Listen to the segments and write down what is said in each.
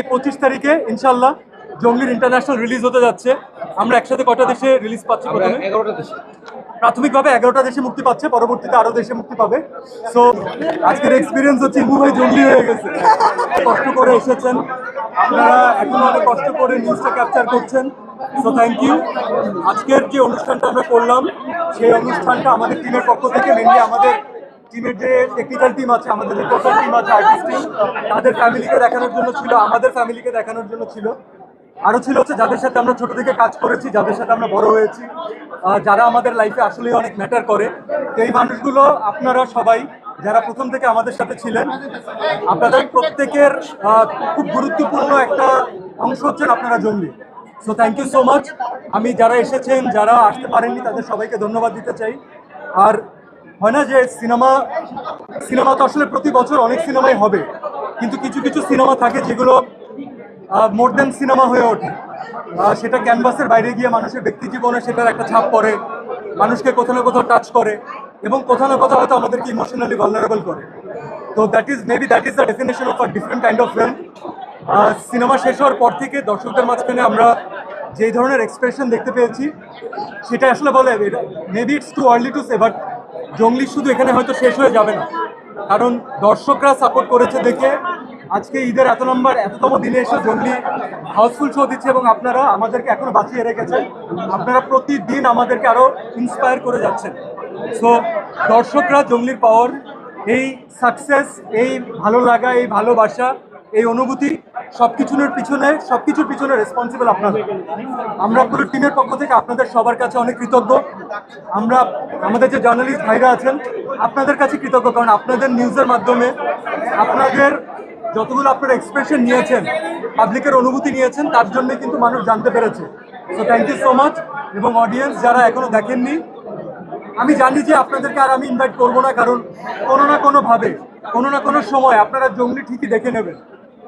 এই পঁচিশ তারিখে ইনশাল্লাহ জঙ্গলির ইন্টারন্যাশনাল রিলিজ হতে যাচ্ছে। আমরা একসাথে কটা দেশে রিলিজ পাচ্ছি প্রথমে? এগারোটা দেশে। প্রাথমিকভাবে এগারোটা দেশে মুক্তি পাচ্ছে পরবর্তীতে আরও দেশে মুক্তি পাবে। সো আজকের এক্সপিরিয়েন্স হচ্ছে ইবু ভাই জঙ্গলি হয়ে গেছে। কষ্ট করে এসেছেন। আপনারা এখন অনেক কষ্ট করে নিউজটা ক্যাপচার করছেন। সো থ্যাংক ইউ আজকের যে অনুষ্ঠানটা আমরা করলাম সেই অনুষ্ঠানটা আমাদের টিমের পক্ষ থেকে মেনলি আমাদের টিমের যে টেকনিক্যাল টিম আছে, আমাদের যে টোটাল টিম আছে আর্টিস্ট টিম তাদের ফ্যামিলিকে দেখানোর জন্য ছিল, আমাদের ফ্যামিলিকে দেখানোর জন্য ছিল। আরও ছিল হচ্ছে যাদের সাথে আমরা ছোট থেকে কাজ করেছি, যাদের সাথে আমরা বড় হয়েছি। যারা আমাদের লাইফে আসলে অনেক ম্যাটার করে। এই মানুষগুলো, আপনারা সবাই, যারা প্রথম থেকে আমাদের সাথে ছিলেন, আপনাদের প্রত্যেকের খুব গুরুত্বপূর্ণ একটা অংশ হচ্ছেন আপনারা Jongli so thank you so much আমি যারা এসেছেন, যারা আসতে পারেননি, তাদের সবাইকে ধন্যবাদ দিতে চাই। আর হয় না যে সিনেমা সিনেমা তো আসলে প্রতি বছর অনেক সিনেমাই হবে, কিন্তু কিছু কিছু সিনেমা থাকে যেগুলো মোর দেন সিনেমা হয়ে ওঠে। সেটা ক্যানভাসের বাইরে গিয়ে মানুষের ব্যক্তি জীবনে সেটার একটা ছাপ পড়ে, মানুষকে কোথাও না কোথাও টাচ করে, এবং কোথাও না কোথাও হয়তো আমাদেরকে ইমোশনালি ভালনারেবল করে। তো that is maybe that is the definition of a different kind of film cinema শেষ হওয়ার পর থেকে দর্শকদের মাঝখানে আমরা যেই ধরনের এক্সপ্রেশন দেখতে পেয়েছি সেটা আসলে বলে maybe it's too early to say but Jongli শুধু এখানে হয়তো শেষ হয়ে যাবে না। কারণ দর্শকরা সাপোর্ট করেছে দেখে আজকে ঈদের এত নম্বর, এততম দিনে এসে জঙ্গলি হাউসফুল শো দিচ্ছে এবং আপনারা আমাদেরকে এখনও বাঁচিয়ে রেখেছেন। আপনারা প্রতিদিন আমাদেরকে আরও ইন্সপায়ার করে যাচ্ছেন। সো দর্শকরা জঙ্গলির পাওয়ার এই সাকসেস এই ভালো লাগা, এই ভালোবাসা, এই অনুভূতি সব কিছুর পিছনে সব কিছুর পিছনে রেসপন্সিবল আপনাদের আমরা পুরো টিমের পক্ষ থেকে আপনাদের সবার কাছে অনেক কৃতজ্ঞ। আমরা, আমাদের যে জার্নালিস্ট ভাইরা আছেন, আপনাদের কাছে কৃতজ্ঞ, কারণ আপনাদের নিউজের মাধ্যমে আপনাদের যতগুলো আপনারা এক্সপ্রেশন নিয়েছেন পাবলিকের অনুভূতি নিয়েছেন, তার জন্য কিন্তু মানুষ জানতে পেরেছে। So thank you so much এবং অডিয়েন্স যারা এখনও দেখেননি, আমি জানি যে আপনাদেরকে আর আমি ইনভাইট করব না, কারণ কোনো না কোনোভাবে, কোনো না কোনো সময় আপনারা জঙ্গলি ঠিকই দেখে নেবেন।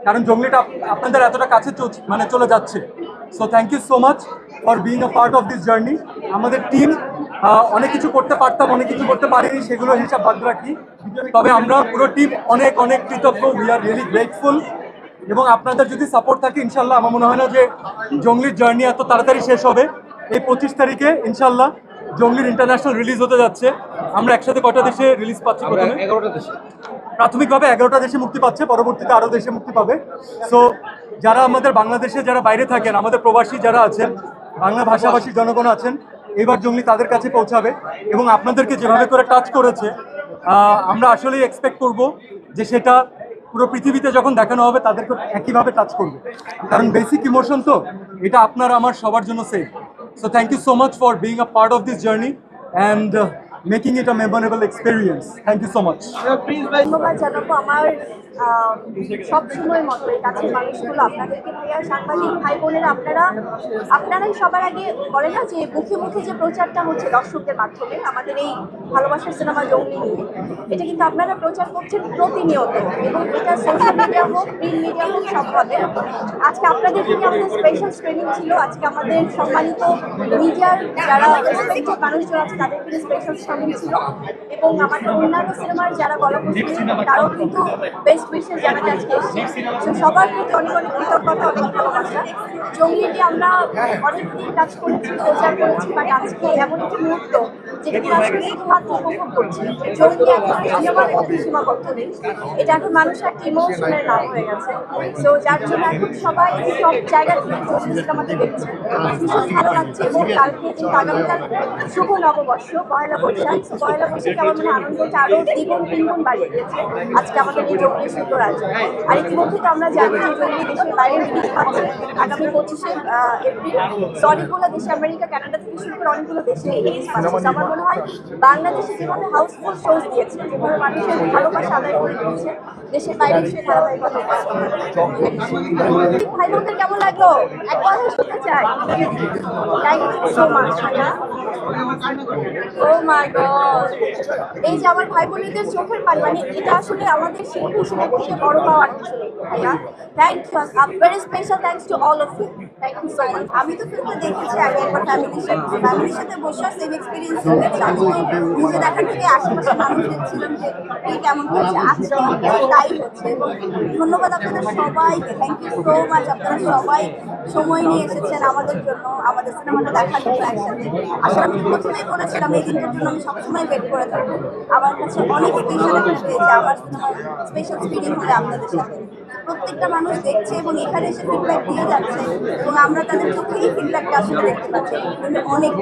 কারণ জঙ্গলিটা আপনাদের এতটা কাছে মানে চলে যাচ্ছে। So thank you so much for being a part of this journey আমাদের টিম অনেক কিছু করতে পারতাম অনেক কিছু করতে পারিনি সেগুলো হিসাব বাদ রাখি। তবে আমরা পুরো টিম অনেক অনেক কৃতজ্ঞ। উই আর রিয়েলি গ্রেটফুল এবং আপনাদের যদি সাপোর্ট থাকে ইনশাল্লাহ আমার মনে হয় না যে জঙ্গলির জার্নি এত তাড়াতাড়ি শেষ হবে। এই পঁচিশ তারিখে ইনশাল্লাহ জঙ্গলির ইন্টারন্যাশনাল রিলিজ হতে যাচ্ছে। আমরা একসাথে কটা দেশে রিলিজ পাচ্ছি এগারোটা দেশে। প্রাথমিকভাবে এগারোটা দেশে মুক্তি পাচ্ছে, পরবর্তীতে আরও দেশে মুক্তি পাবে। সো যারা আমাদের বাংলাদেশে যারা বাইরে থাকেন, আমাদের প্রবাসী যারা আছেন, বাংলা ভাষাভাষী জনগণ আছেন এবার জঙ্গলি তাদের কাছে পৌঁছাবে এবং আপনাদেরকে যেভাবে করে টাচ করেছে আমরা আসলেই এক্সপেক্ট করব যে সেটা পুরো পৃথিবীতে যখন দেখানো হবে, তাদেরকে একইভাবে টাচ করবে। কারণ বেসিক ইমোশন তো, এটা আপনার, আমার, সবার জন্য same so thank you so much for being a part of this journey and making it a memorable experience thank you so much ধন্যবাদ জানাব আমার সবসময় মতো এই কাছের মানুষগুলো আপনাদেরকে ভাইয়া সাংবাদিক ভাই বোনেরা আপনারা আপনারাই সবার আগে বলে না যে মুখে মুখে যে প্রচারটা হচ্ছে দর্শকদের মাধ্যমে আমাদের এই ভালোবাসার সিনেমা জঙ্গলি নিয়ে। এটা কিন্তু আপনারা প্রচার করছেন প্রতিনিয়ত এবং এটা সোশ্যাল মিডিয়া হোক প্রিন্ট মিডিয়া হোক সবভাবে আজকে আপনাদের জন্য আমাদের স্পেশাল স্ক্রিনিং ছিল। আজকে আমাদের সম্মানিত মিডিয়ার যারা মানুষজন আছে তাদের জন্য স্পেশাল এবং আমাদের অন্যান্য সিনেমার যারা গল্প তারাও কিন্তু বেস্ট উইশেস জানাতে আজকে এসেছে তো সবার প্রতি অনেক অনেক কৃতজ্ঞতা অনেক ভালোবাসা। জঙ্গলিটি আমরা অনেকদিন কাজ করেছি প্রচার করেছি বাট আজকে এমন একটি মুহূর্ত যেটা কিনা আসলে শুধুমাত্র উপভোগ করছি। জঙ্গলি এখন সিনেমার মধ্যে সীমাবদ্ধ নেই। এটা এখন মানুষের একটা ইমোশনের নাম হয়ে গেছে। তো যার জন্য এখন সবাই সব জায়গা থেকে জঙ্গলি সিনেমাকে দেখছে। ভীষণ ভালো লাগছে এবং কালকে কিন্তু আগামীকাল শুভ নববর্ষ পয়লা বৈশাখ। তো পয়লা বৈশাখে আমার মনে আনন্দটা আরও দ্বিগুণ তিনগুণ বাড়িয়ে দিয়েছে আজকে আমাদের এই জঙ্গলি সুন্দর আছে আর ইতিমধ্যে তো আমরা জানি যে জঙ্গলি দেশের বাইরে রিলিজ পাচ্ছে আগামী পঁচিশে এপ্রিল অনেকগুলো দেশে, আমেরিকা, কানাডা থেকে শুরু করে অনেকগুলো দেশে রিলিজ পাচ্ছে আমার মনে হয় বাংলাদেশে যেভাবে হাউসফুল শোজ দিয়েছে, যেভাবে মানুষের ভালোবাসা আদায় করে দিয়েছে, দেশের বাইরে সে ধারাবাহিকতা ভাই কেমন লাগল? এক মাচ ভাইয়া ও মাই গড এই যে আমার ভাই বোনেদের চোখের পানি মানে এটা আসলে আমাদের শিল্পী হিসেবে বড় power thank you very special thanks to all of you thank you so much আমি তো ফিল্মটা দেখেছি আগে একবার ফ্যামিলির সাথে। ফ্যামিলির সাথে বসে সেম এক্সপিরিয়েন্স হয়েছে আমি মুভি দেখার থেকে আশেপাশে যে কে কেমন হচ্ছে তাই হচ্ছে। ধন্যবাদ আপনাদের সবাইকে। থ্যাংক ইউ সো মাচ আপনারা সবাই সময় নিয়ে এসেছেন আমাদের জন্য, আমাদের সিনেমাটা দেখার জন্য একসাথে আসলে আমি প্রথমেই বলেছিলাম, এই দিনটার আমি সবসময় ওয়েট করে থাকব। আমার কাছে অনেক স্পেশাল একটা পেয়েছে স্পেশাল স্ক্রিনিং হলে আপনাদের সাথে। প্রত্যেকটা মানুষ দেখছে এবং এখানে এসে ফিডব্যাক দিয়ে যাচ্ছে এবং আমরা তাদের চোখেই ফিডব্যাকটা আসলে দেখতে পাচ্ছি। অনেক